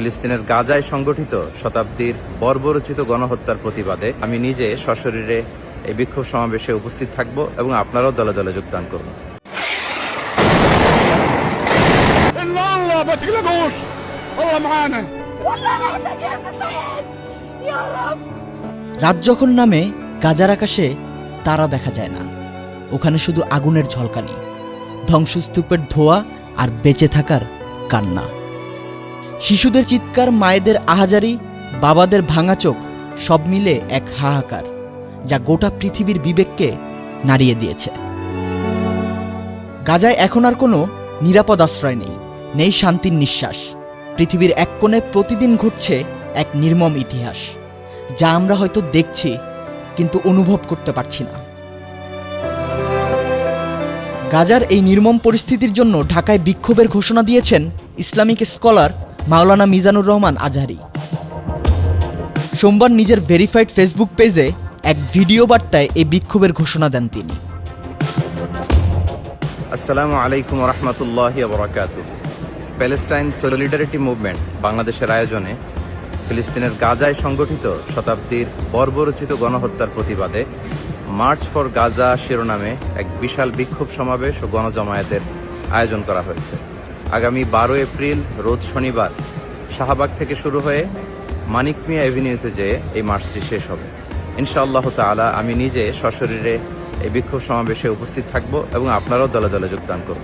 ফিলিস্তিনের গাজায় সংগঠিত শতাব্দীর বর্বরচিত গণহত্যার প্রতিবাদে আমি নিজে সশরীরে এই বিক্ষোভ সমাবেশে উপস্থিত থাকব এবং আপনারাও দলে দলে যোগদান করব। রাত যখন নামে, গাজার আকাশে তারা দেখা যায় না। ওখানে শুধু আগুনের ঝলকানি, ধ্বংসস্তূপের ধোয়া আর বেঁচে থাকার কান্না। শিশুদের চিৎকার, মায়েদের আহাজারি, বাবাদের ভাঙা চোখ, সব মিলে এক হাহাকার, যা গোটা পৃথিবীর বিবেককে নাড়িয়ে দিয়েছে। গাজায় এখন আর কোনো নিরাপদ আশ্রয় নেই নেই শান্তির নিঃশ্বাস। পৃথিবীর এক কোণে প্রতিদিন ঘটছে এক নির্মম ইতিহাস, যা আমরা হয়তো দেখছি, কিন্তু অনুভব করতে পারছি না। গাজার এই নির্মম পরিস্থিতির জন্য ঢাকায় বিক্ষোভের ঘোষণা দিয়েছেন ইসলামিক স্কলার মাওলানা মিজানুর রহমান আজহারি। সোমবার নিজের ভেরিফাইড ফেসবুক পেজে এক ভিডিও বার্তায় এই বিক্ষোভের ঘোষণা দেন তিনি। আসসালামু আলাইকুম রহমতুল্লাহ বরাকাত প্যালেস্টাইন সলিডারিটি মুভমেন্ট বাংলাদেশের আয়োজনে ফিলিস্তিনের গাজায় সংগঠিত শতাব্দীর বর্বরচিত গণহত্যার প্রতিবাদে মার্চ ফর গাজা শিরোনামে এক বিশাল বিক্ষোভ সমাবেশ ও গণজমায়েতের আয়োজন করা হয়েছে। আগামী বারো এপ্রিল, রোজ শনিবার, শাহবাগ থেকে শুরু হয়ে মানিক মিয়া এভিনিউতে যেয়ে এই মার্চটি শেষ হবে। ইনশাআল্লাহ তাআলা আমি নিজে সশরীরে এই বিক্ষোভ সমাবেশে উপস্থিত থাকব এবং আপনারাও দলে দলে যোগদান করব।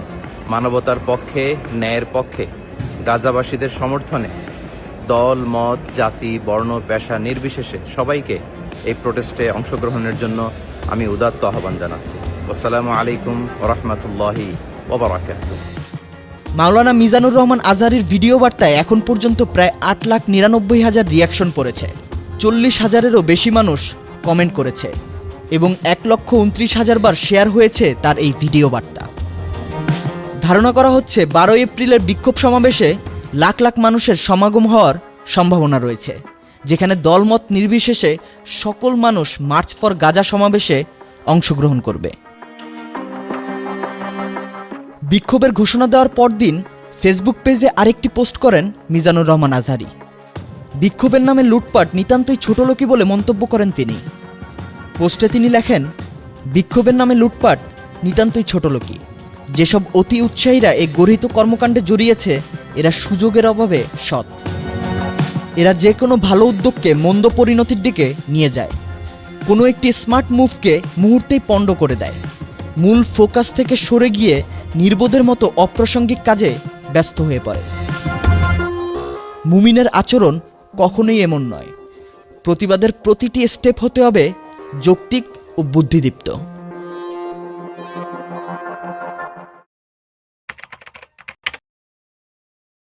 মানবতার পক্ষে, ন্যায়ের পক্ষে, গাজাবাসীদের সমর্থনে দল, মত, জাতি, বর্ণ, পেশা নির্বিশেষে সবাইকে এই প্রোটেস্টে অংশগ্রহণের জন্য আমি উদাত্ত আহ্বান জানাচ্ছি। আসসালামু আলাইকুম রহমতুল্লাহি ওবরাকাতুহ মাওলানা মিজানুর রহমান আজহারির ভিডিও বার্তায় এখন পর্যন্ত প্রায় আট লাখ নিরানব্বই হাজার রিয়াকশন পড়েছে। চল্লিশ হাজারেরও বেশি মানুষ কমেন্ট করেছে এবং এক লক্ষ উনত্রিশ হাজার বার শেয়ার হয়েছে তার এই ভিডিও বার্তা। ধারণা করা হচ্ছে বারো এপ্রিলের বিক্ষোভ সমাবেশে লাখ লাখ মানুষের সমাগম হওয়ার সম্ভাবনা রয়েছে, যেখানে দলমত নির্বিশেষে সকল মানুষ মার্চ ফর গাজা সমাবেশে অংশগ্রহণ করবে। বিক্ষোভের ঘোষণা দেওয়ার পরদিন ফেসবুক পেজে আরেকটি পোস্ট করেন মিজানুর রহমান আজহারি। বিক্ষোভের নামে লুটপাট নিতান্তই ছোট লোকই বলে মন্তব্য করেন তিনি। পোস্টে তিনি লেখেন, বিক্ষোভের নামে লুটপাট নিতান্তই ছোট লোকই। যেসব অতি উৎসাহীরা এই গরিত কর্মকাণ্ডে জড়িয়েছে, এরা সুযোগের অভাবে সৎ। এরা যে কোনো ভালো উদ্যোগকে মন্দ পরিণতির দিকে নিয়ে যায়। কোনো একটি স্মার্ট মুভকে মুহূর্তেই পণ্ড করে দেয়। মূল ফোকাস থেকে সরে গিয়ে নির্বোধের মতো অপ্রাসঙ্গিক কাজে ব্যস্ত হয়ে পড়ে। মুমিনের আচরণ কখনোই এমন নয়। প্রতিবাদের প্রতিটি স্টেপ হতে হবে যৌক্তিক ও বুদ্ধিদীপ্ত।